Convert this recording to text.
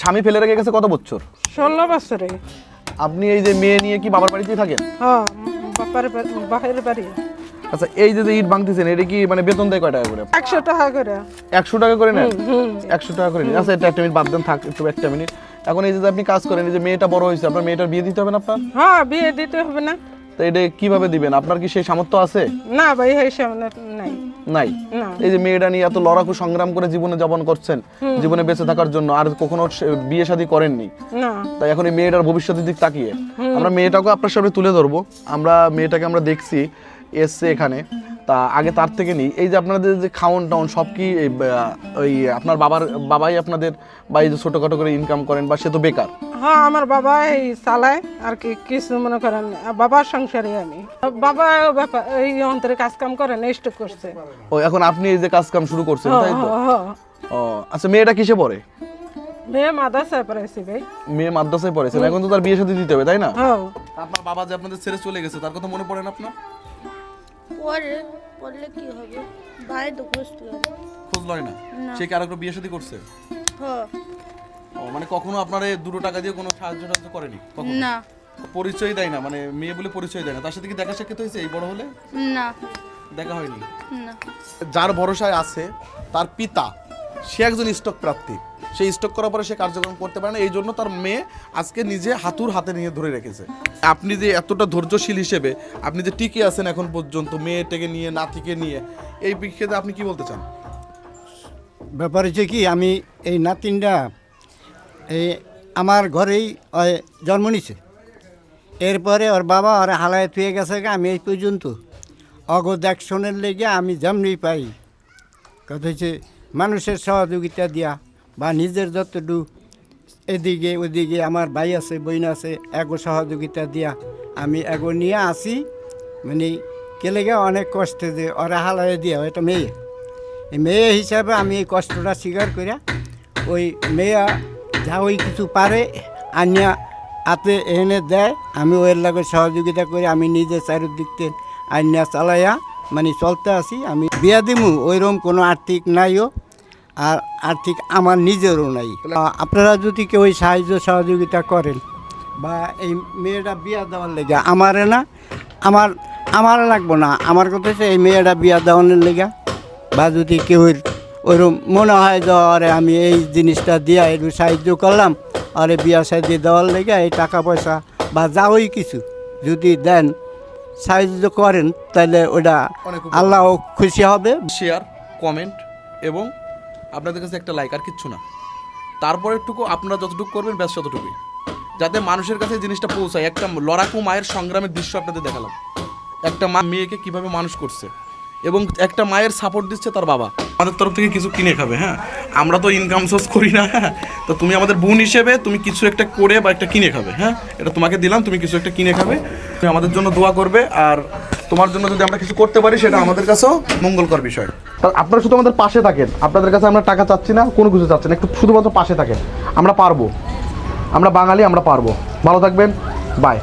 স্বামী ফেলে রেখে গেছে কত বছর? ষোলো বছরে। আপনি এই যে মেয়ে নিয়ে কি বাবার বাড়িতেই থাকেন? হ্যাঁ বাপার বাহির বাড়ি। আচ্ছা এই যে ইট ভাঙতেছেন এটা কি মানে বেতন দেয় কয় টাকা করে? একশো টাকা করে। একশো টাকা করে নেন? একশো টাকা করে নেন। আচ্ছা এটা একটা মিনিট বাদ দেন থাক একটু একটা মিনিট। এখন এই যে আপনি কাজ করেন এই যে মেয়েটা বড় হয়েছে আপনার মেয়েটার বিয়ে দিতে হবে না আপনার? হ্যাঁ বিয়ে দিতে হবে না। তো এটা কীভাবে দিবেন? আপনার কি সেই সামর্থ্য আছে? না ভাই এই সামনে নাই। নাই। এই যে মেয়েটা নিয়ে এত লড়াকু সংগ্রাম করে জীবনে যাপন করছেন জীবনে বেঁচে থাকার জন্য আর কখনো বিয়ে শাদী করেননি। তাই এখন এই মেয়েটার ভবিষ্যতের দিক তাকিয়ে। আমরা মেয়েটাকে আপনার সামনে তুলে ধরবো। আমরা মেয়েটাকে আমরা দেখছি এসছে এখানে। তা আগে তার থেকে নিই। এই যে আপনাদের যে খাওন টাউন সব কি ওই আপনার বাবার বাবাই আপনাদের বা এই যে ছোটখাটো করে ইনকাম করেন বা সে তো বেকার? হ্যাঁ আমার বাবা এই চালায় আর কি কিছু মনে করেন বাবার সংসারে আমি। বাবা এই অন্তরে কাজ কাম করেন স্টক করছে। ও এখন আপনি এই যে কাজ কাম শুরু করছেন তাই তো? হ্যাঁ, হ্যাঁ। ও আচ্ছা মেয়েটা কিসে পড়ে? মেয়ে মাদাসায় পড়াইছি ভাই। মেয়ে মাদ্রাসায় পড়েছেন এখন তো তার বিয়ে সাথে দিতে হবে তাই না? হ্যাঁ। আপনার বাবা যে আপনাদের ছেড়ে চলে গেছে তার কথা মনে পড়ে না আপনার? পরে পড়লে কি হবে? ভাই তো খুঁজতে খোঁজ লয় না। সে কি আরেকটা বিয়ে শাদী করছে? হ্যাঁ ও মানে কখনো আপনার দুটো টাকা দিয়ে কোনো সাহায্য টাহায্য করেনি? কখনো? না। পরিচয় দেয় না মানে মেয়ে বলে পরিচয় দেয় না। তার সাথে কি দেখা সাক্ষাৎ হয়েছে এই বড় হলে? না। দেখা হয়নি। না। যার ভরসায় আছে তার পিতা সে একজন স্টক প্রার্থী সে স্টক করার পরে সে কার্যক্রম করতে পারে না। এই জন্য তার মেয়ে আজকে নিজে হাতুর হাতে নিয়ে ধরে রেখেছে। আপনি যে এতটা ধৈর্যশীল হিসেবে আপনি যে টিকে আছেন এখন পর্যন্ত, মেয়েটাকে নিয়ে, নাতিকে নিয়ে, এই বিক্ষেপে আপনি কি বলতে চান? ব্যাপার হচ্ছে কি, আমি এই নাতিনটা, এই আমার ঘরেই জন্ম নিছে। এরপরে ওর বাবা ওর হালায় থুয়ে গেছে আমি এই পর্যন্ত অগদ অ্যাকশনের লেগে আমি যেমনি পাই। কথা হচ্ছে মানুষের সহযোগিতা দিয়া বা নিজের যতটুকু এদিকে ওদিকে আমার ভাই আছে বইন আছে, এগো সহযোগিতা দিয়া আমি এগো নিয়ে আসি। মানে কেলেগে অনেক কষ্টে যে ওরা হালায় দিয়া এটা মেয়ে। মেয়ে হিসাবে আমি এই কষ্টটা স্বীকার করিয়া ওই মেয়ে যা ওই কিছু পারে আনিয়া হাতে এনে দেয়, আমি ওর লাগে সহযোগিতা করি, আমি নিজে চারিদিকতে আনিয়া চালাইয়া মানে চলতে আসি, আমি বিয়া দিমু, ওইরকম কোনো আর্থিক নাইও। আর আর্থিক আমার নিজেরও নাই। আপনারা যদি কেউ ওই সাহায্য সহযোগিতা করেন বা এই মেয়েটা বিয়া দেওয়ার লেগে আমারে না আমার আমার লাগবো না। আমার কথা হচ্ছে এই মেয়েটা বিয়া দেওয়ানোর লেগে। বা যদি কেউ ওইরকম মনে হয় যে আরে আমি এই জিনিসটা দিয়া একটু সাহায্য করলাম আরে বিয়া সাহায্য দেওয়ার লেগে এই টাকা পয়সা বা যা ওই কিছু যদি দেন সাহায্য করেন তাহলে ওটা আল্লাহ খুশি হবে। শেয়ার কমেন্ট এবং আপনাদের কাছে একটা লাইক আর কিচ্ছু না। তারপরে একটুকু আপনারা যতটুকু করবেন, ব্যাস ততটুকুই। যাতে মানুষের কাছে জিনিসটা পৌঁছায়। একটা লড়াকু মায়ের সংগ্রামের দৃশ্য আপনাদের দেখালাম। একটা মা মেয়েকে কীভাবে মানুষ করছে এবং একটা মায়ের সাপোর্ট দিচ্ছে তার বাবা। আমাদের তরফ থেকে কিছু কিনে খাবে হ্যাঁ? আমরা তো ইনকাম সোর্স করি না হ্যাঁ? তো তুমি আমাদের বোন হিসেবে তুমি কিছু একটা করে বা একটা কিনে খাবে হ্যাঁ? এটা তোমাকে দিলাম, তুমি কিছু একটা কিনে খাবে। তুমি আমাদের জন্য দোয়া করবে, আর তোমার জন্য যদি আমরা কিছু করতে পারি, সেটা আমাদের কাছেও মঙ্গলকর বিষয়। আপনারা শুধু আমাদের পাশে থাকেন। আপনাদের কাছে আমরা টাকা চাচ্ছি না, কোনো কিছু চাচ্ছি না, একটু শুধুমাত্র পাশে থাকেন। আমরা পারব। আমরা বাঙালি, আমরা পারব। ভালো থাকবেন। বাই